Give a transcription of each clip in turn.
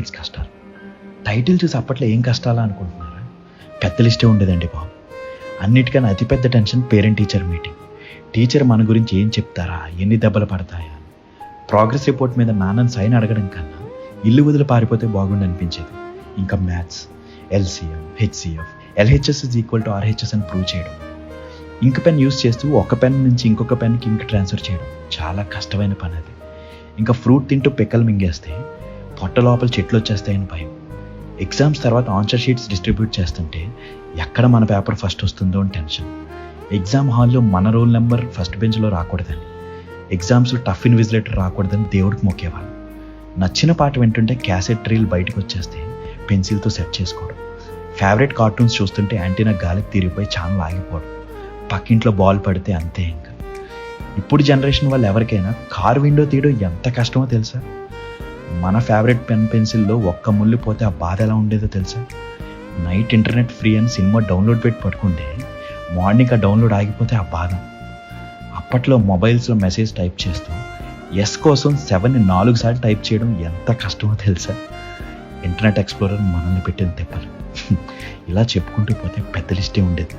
Biscuits కష్టాలు. Title చూసి అప్పట్లో ఏం కష్టాలా అనుకుంటున్నారా? పెద్ద లిస్టే ఉండేదండి బాబు. అన్నిటికన్నా అతిపెద్ద tension parent teacher meeting teacher మన గురించి ఏం చెప్తారా? ఎన్ని దెబ్బలు పడతాయా? ప్రోగ్రెస్ రిపోర్ట్ మీద నాన్నని సైన్ అడగడం కన్నా ఇల్లు వదిలి పారిపోతే బాగుండి అనిపించేది. ఇంకా maths LCM HCF LHS is equal to RHS అని ప్రూవ్ చేయడం. ఇంక్ పెన్ యూస్ చేస్తూ ఒక పెన్ నుంచి ఇంకొక పెన్కి ఇంక్ ట్రాన్స్ఫర్ చేయడం. చాలా కష్టమైన పని అది. ఇంకా ఫ్రూట్ తింటూ పిక్కలు మింగేస్తే పొట్ట లోపల చెట్లు వచ్చేస్తాయని భయం. ఎగ్జామ్స్ తర్వాత ఆన్సర్ షీట్స్ డిస్ట్రిబ్యూట్ చేస్తుంటే ఎక్కడ మన పేపర్ ఫస్ట్ వస్తుందో అని టెన్షన్ ఎగ్జామ్ హాల్లో మన రోల్ నెంబర్ ఫస్ట్ బెంచ్లో రాకూడదని. ఎగ్జామ్స్ టఫ్ ఇన్విజిలేటర్ రాకూడదని దేవుడికి మొక్కేవాళ్ళు. నచ్చిన పాట వింటుంటే క్యాసెట్ రీల్ బయటకు వచ్చేస్తే పెన్సిల్తో సెట్ చేసుకోవడం. ఫేవరెట్ కార్టూన్స్ చూస్తుంటే యాంటీనా గాలికి తిరిగిపోయి ఛానల్ ఆగిపోవడం. పక్కింట్లో బాల్ పడితే అంతే ఇంకా. ఇప్పుడు జనరేషన్ వాళ్ళు ఎవరికైనా కార్ విండో తీయడం ఎంత కష్టమో తెలుసా? మన ఫేవరెట్ పెన్ పెన్సిల్లో ఒక్క ముళ్ళు పోతే ఆ బాధ ఎలా ఉండేదో తెలుసా? నైట్ ఇంటర్నెట్ ఫ్రీ అని సినిమా డౌన్లోడ్ పెట్టి పట్టుకుంటే మార్నింగ్ ఆ డౌన్లోడ్ ఆగిపోతే ఆ బాధ. అప్పట్లో మొబైల్స్లో మెసేజ్ టైప్ చేస్తూ ఎస్ కోసం సెవెన్ నాలుగు సార్లు టైప్ చేయడం ఎంత కష్టమో తెలుసా? ఇంటర్నెట్ ఎక్స్ప్లోరర్ మనల్ని పెట్టిన తెప్పలు ఇలా చెప్పుకుంటూ పోతే పెద్ద లిస్టే ఉండేది.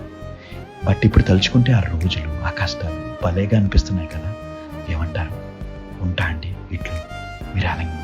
బట్ ఇప్పుడు తలుచుకుంటే ఆ రోజులు ఆ కష్టాలు భలేగా అనిపిస్తున్నాయి కదా? ఏమంటారు? ఉంటా అండి ఇట్లు మీరు ఆనందం